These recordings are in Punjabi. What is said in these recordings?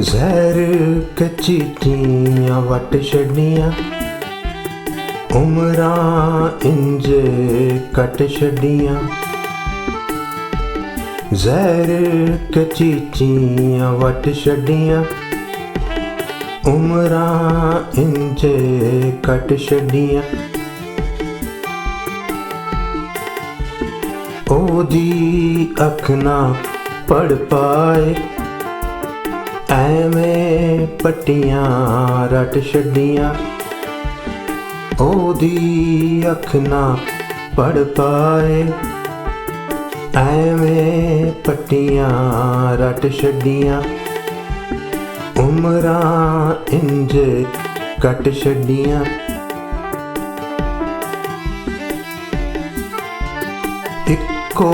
ਜ਼ਹਿਰ ਕੱਚੀ ਤੀਆਂ ਵਟ ਛੱਡੀਆਂ। ਉਮਰਾਂ ਇੰਜ ਕੱਟ ਛੱਡੀਆਂ। ਜ਼ਹਿਰ ਕੱਚੀ ਤੀਆਂ ਵਟ ਛੱਡੀਆਂ। ਉਮਰਾਂ ਇੰਜ ਕੱਟ ਛੱਡੀਆਂ। ਉਹਦੀ ਅੱਖ ਨਾ ਪੜ ਪਾਏ। ਐਵੇਂ ਪੱਟੀਆਂ, ਰਟ ਛੱਡੀਆਂ। ਉਹਦੀ ਅੱਖ ਨਾ ਪੜ ਪਾਏ। ਐਵੇਂ ਪੱਟੀਆਂ, ਰਟ ਛੱਡੀਆਂ। ਉਮਰਾਂ ਇੰਜ ਕੱਟ ਛੱਡੀਆਂ। ਇੱਕੋ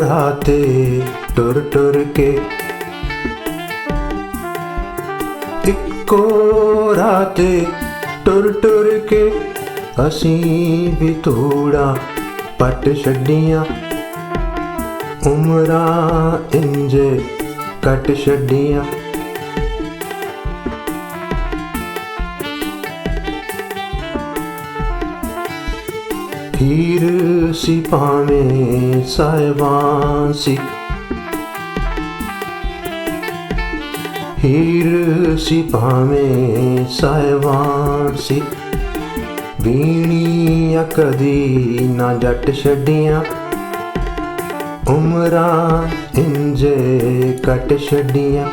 ਰਾਤੇ ਟੁਰ ਟੁਰ ਕੇ ਇੱਕੋ ਰਾਤੇ ਟੁਰ ਟੁਰ ਕੇ ਅਸੀਂ ਵੀ ਥੋੜਾ ਪੱਟ ਛੱਡੀਆਂ। ਉਮਰਾਂ ਇੰਜ ਕੱਟ ਛੱਡੀਆਂ। ਹੀਰ ਸੀ ਭਾਵੇਂ ਸਾਹਿਬਾਂ ਸੀ। ਹੀਰ ਸੀ ਭਾਵੇਂ ਸਾਹਿਬਾਂ ਸੀ। ਵੀਣੀਆਂ ਕਦੀ ਨਾ ਜੱਟ ਛੱਡੀਆਂ। ਉਮਰਾਂ ਇੰਜ ਕੱਟ ਛੱਡੀਆਂ।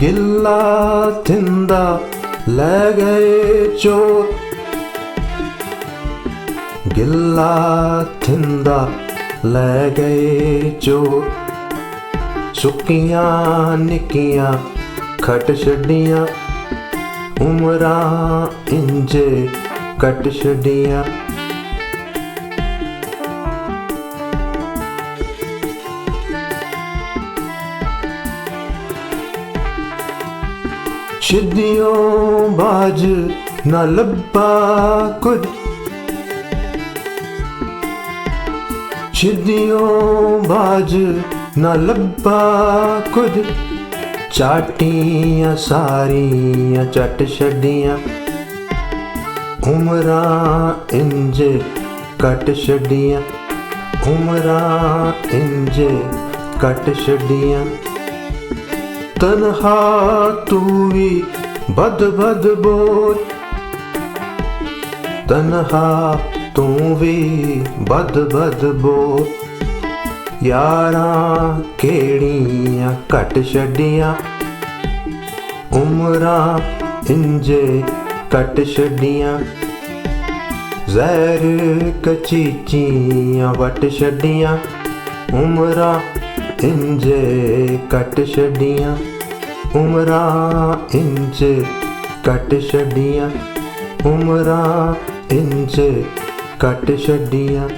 ਗਿੱਲਾ ਥਿੰਦਾ ਲੈ ਗਏ ਚੋਰ। ਗਿੱਲਾ ਥਿੰਦਾ ਲੈ ਗਏ ਜੋ ਸੁੱਕੀਆਂ, ਨਿੱਕੀਆਂ ਖਟ ਛੱਡੀਆਂ, ਉਮਰਾਂ ਇੰਜ ਕੱਟ ਛੱਡੀਆਂ। ਛਿੱදිਓ ਬਾਜ ਨਾ ਲੱਭਾ ਕੁਝ। ਛਿੱදිਓ ਬਾਜ ਨਾ ਲੱਭਾ ਕੁਝ ਚਾਟੀਆਂ ਸਾਰੀਆਂ, ਚੱਟ ਛੱਡੀਆਂ। ਉਮਰਾਂ ਇੰਜ ਕੱਟ ਛੱਡੀਆਂ। ਉਮਰਾਂ ਇੰਜ ਕੱਟ ਛੱਡੀਆਂ। ਤਨਹਾ ਤੂੰ ਵੀ ਬਦ ਬਦ ਬੋਲ। ਤਨਹਾ ਤੂੰ ਵੀ ਬਦ ਬਦ ਬੋਲ ਯਾਰਾਂ ਕਿਹੜੀਆਂ ਘਟ ਛੱਡੀਆਂ? ਉਮਰਾਂ ਇੰਜੇ ਕੱਟ ਛੱਡੀਆਂ। ਜ਼ਹਿਰ ਕਚੀਚੀਆਂ ਵਟ ਛੱਡੀਆਂ। ਉਮਰਾਂ ਇੰਜੇ ਕੱਟ ਛੱਡੀਆਂ। ਉਮਰਾਂ ਇੰਜੇ ਕੱਟ ਛੱਡੀਆਂ। ਉਮਰਾਂ ਇੰਜੇ ਕੱਟ ਛੱਡੀਆਂ।